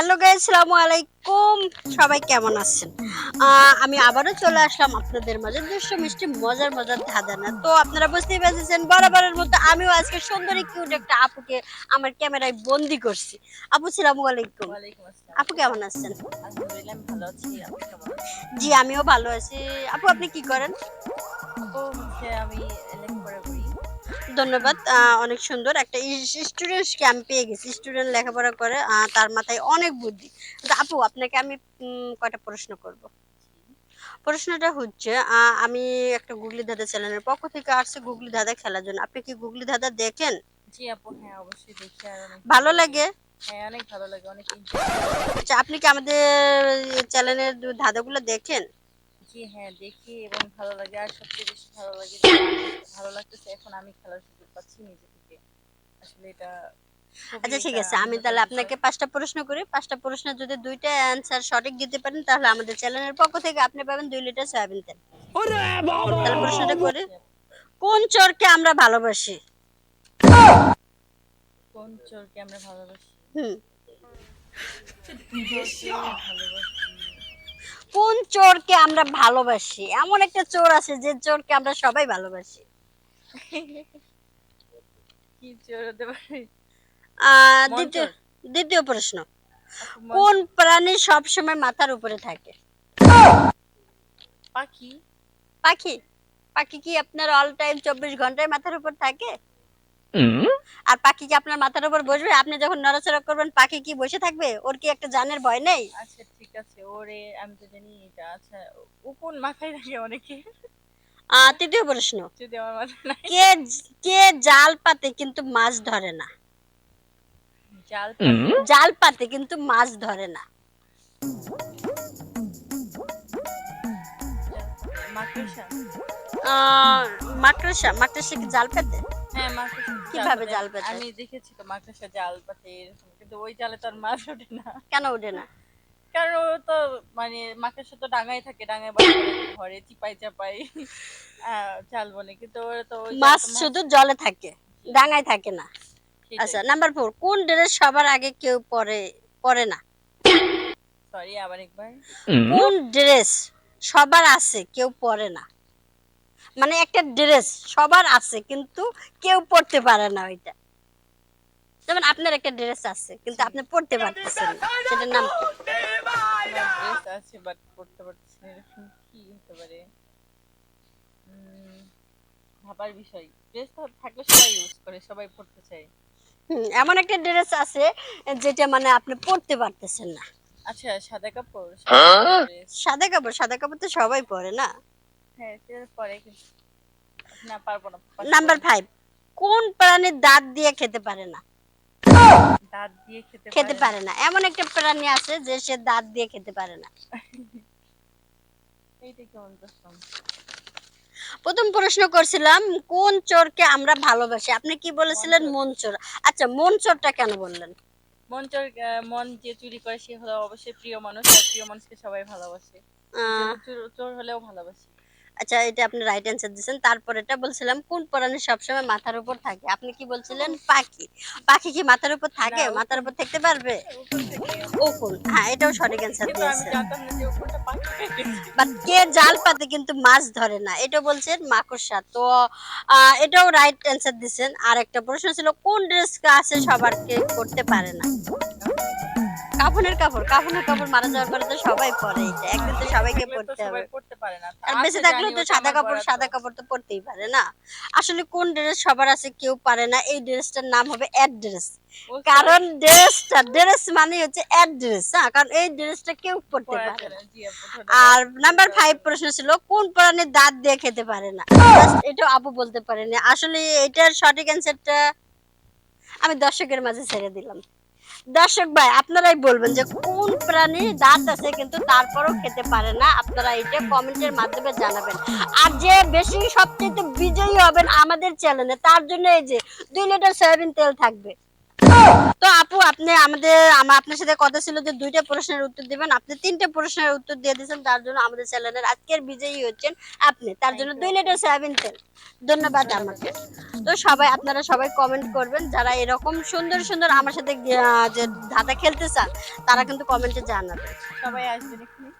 Hello guys সালামু আলাইকুম। সবাই কেমন আছেন? আমি আবারও চলে আসলাম আপনাদের মাঝে। দুষ্ট মিষ্টি মজার মজার ধাঁধানা তো আপনারা বুঝতেই পেরেছেন বরাবরের মতো আমিও আজকে সুন্দরী কিউট একটা আপুকে আমার ক্যামেরায় বন্দি করছি। আপু সালামু আলাইকুম। আপু কেমন আছেন? জি আমিও ভালো আছি। আপু আপনি কি করেন? আমি ধন্যবাদ। অনেক সুন্দর। একটা স্টুডেন্ট ক্যাম্প পেয়ে গেছি। স্টুডেন্ট লেখাপড়া করে তার মাথায় অনেক বুদ্ধি। আপু আপনাকে আমি কয়টা প্রশ্ন করব? প্রশ্নটা হচ্ছে আমি একটা গুগলি দাদা চ্যানেলের পক্ষ থেকে আসছে গুগলি দাদা খেলার জন্য। আপনি কি গুগলি দাদা দেখেন? জি আপু হ্যাঁ অবশ্যই দেখি ভালো লাগে? হ্যাঁ অনেক ভালো লাগে অনেক আচ্ছা আপনি কি আমাদের চ্যানেলের ধাঁধাগুলো দেখেন? জি হ্যাঁ দেখি এবং ভালো লাগে। আর সবচেয়ে বেশি ভালো লাগে ভালো লাগতেছে এখন আমি খেলার সুযোগ পাচ্ছি নিজে থেকে। আসলে এটা আচ্ছা ঠিক আছে। আমি তাহলে আপনাকে পাঁচটা প্রশ্ন করি। পাঁচটা প্রশ্নের যদি দুইটা অ্যান্সার সঠিক দিতে পারেন তাহলে আমাদের চ্যানেলের পক্ষ থেকে আপনি পাবেন দুই লিটার সয়াবিন তেল। তাহলে প্রশ্নটা করি। কোন চোরকে আমরা ভালোবাসি? কোন চোরকে আমরা ভালোবাসি? হুম। ভালোবাসি? কোন চোরকে আমরা ভালোবাসি? এমন একটা চোর আছে যে চোরকে আমরা সবাই ভালোবাসি। কি চোর হতে পারে? দ্বিতীয় দ্বিতীয় প্রশ্ন। কোন প্রাণী সবসময় মাথার উপরে থাকে? পাখি। পাখি। পাখি কি আপনার অল টাইম চব্বিশ ঘন্টায় মাথার উপর থাকে? আর পাখি কি আপনার মাথার উপর বসবে? আপনি যখন নড়াচড়া করবেন পাখি কি বসে থাকবে? ওর কি একটা জানের ভয় নেই? আচ্ছা ঠিক আছে। ওরে আমি তো জানি এটা। আচ্ছা কোন মাথায় রাখে অনেকে। আহ, তৃতীয় প্রশ্ন। কে কে জাল পাতে কিন্তু মাছ ধরে না? জাল জাল পাতে কিন্তু মাছ ধরে না। মাকড়সা? আহ, মাকড়সা? মাকড়সা কি জাল পাতে? হ্যাঁ মাকড়সা। কীভাবে জাল পাতে? আমি দেখেছি তো মাকড়সা জাল পাতে এরকম কিন্তু ওই জালে তো আর মাছ ওঠে না। কেন ওঠে না? কারণ ও তো মানে মাকড়সা তো ডাঙায় থাকে ডাঙায় বাসা ঘরে চিপাই চাপাই জাল বনে কিন্তু ওরা তো মাছ শুধু জলে থাকে ডাঙায় থাকে না। আচ্ছা আচ্ছা নাম্বার ফোর কোন ড্রেস সবার আগে কেউ পরে পরে না? সরি আবার একবার। কোন ড্রেস সবার আছে কেউ পরে না? মানে একটা ড্রেস সবার আছে কিন্তু কেউ পড়তে পারে না ওইটা। যেমন আপনার একটা ড্রেস আছে কিন্তু আপনি পড়তে পারতেছেন না সেটার নাম কি? ড্রেস আছে বাট পড়তে পারতেছি এরকম কি হতে পারে ভাবার বিষয় ড্রেস থাকলে সবাই ইউজ করে সবাই পড়তে চায় হুম, এমন একটা ড্রেস আছে যেটা মানে আপনি পড়তে পারতেছেন না। আচ্ছা সাদা কাপড়? সাদা কাপড় সাদা কাপড় তো সবাই পরে না? হ্যাঁ পরে না পারব না নাম্বার ফাইভ কোন প্রাণী দাঁত দিয়ে খেতে পারে না? দাঁত দিয়ে খেতে খেতে পারে না? এমন একটা প্রাণী আছে যে সে দাঁত দিয়ে খেতে পারে না। প্রথম প্রশ্ন করছিলাম কোন চোরকে আমরা ভালোবাসি? আপনি কি বলেছিলেন মন চোর। আচ্ছা মন চোরটা কেন বললেন? মন চোর মন যে চুরি করে সে হলো অবশ্যই প্রিয় মানুষ আর প্রিয় মানুষকে সবাই ভালোবাসে। চোর হলেও ভালোবাসি। আচ্ছা এটা আপনি রাইট অ্যান্সার দিয়েছেন। তারপর এটা বলছিলাম কোন প্রাণী সবসময় মাথার উপর থাকে? আপনি কি বলছিলেন পাখি। পাখি কি মাথার উপর থাকে? মাথার উপর থাকতে পারবে? ওকুল হ্যাঁ এটাও সঠিক অ্যান্সার দিয়েছেন। বাট কে জাল পাতে কিন্তু মাছ ধরে না? এটা বলছেন মাকড়সা। তো আহ, এটাও রাইট অ্যান্সার দিচ্ছেন আর একটা প্রশ্ন ছিল কোন ড্রেস আছে সবার কেউ করতে পারে না? কাফনের কাপড় কাফনের কাপড় মারা যাওয়ার পরে তো সবাই পরে এটা একদিন তো সবাইকে হবে। আর বেঁচে থাকলেও তো সাদা কাপড় সাদা কাপড় তো পরতেই পারে না। আসলে কোন ড্রেস সবার আছে কেউ পারে না এই ড্রেসটার নাম হবে অ্যাড্রেস। কারণ ড্রেসটা ড্রেস মানে হচ্ছে অ্যাড্রেস হ্যাঁ? কারণ এই ড্রেসটা কেউ পড়তে পারে। আর নাম্বার ফাইভ প্রশ্ন ছিল কোন প্রাণীর দাঁত দিয়ে খেতে পারে না? এটাও আপু বলতে পারেনি। আসলে এটার সঠিক অ্যান্সারটা আমি দর্শকের মাঝে ছেড়ে দিলাম। দর্শক ভাই আপনারাই বলবেন যে কোন প্রাণী দাঁত আছে কিন্তু তারপরও খেতে পারে না? আপনারা এটা কমেন্টের মাধ্যমে জানাবেন। আর যে বেশি সবচেয়ে বিজয়ী হবেন আমাদের চ্যানেলে তার জন্য এই যে দুই লিটার সয়াবিন তেল থাকবে। তো আপু আপনি আমাদের আপনার সাথে কথা ছিল যে দুইটা প্রশ্নের উত্তর দিবেন। আপনি তিনটে প্রশ্নের উত্তর দিয়ে দিয়েছেন তার জন্য আমাদের চ্যানেলের আজকের বিজয়ী হচ্ছেন আপনি। তার জন্য দুই লিটার সয়াবিন তেল। ধন্যবাদ আমাকে। তো সবাই, আপনারা সবাই কমেন্ট করবেন। যারা এরকম সুন্দর সুন্দর আমার সাথে যে ধাঁধা খেলতে চান, তারা কিন্তু কমেন্টে জানাবেন সবাই আসবেন এখানে।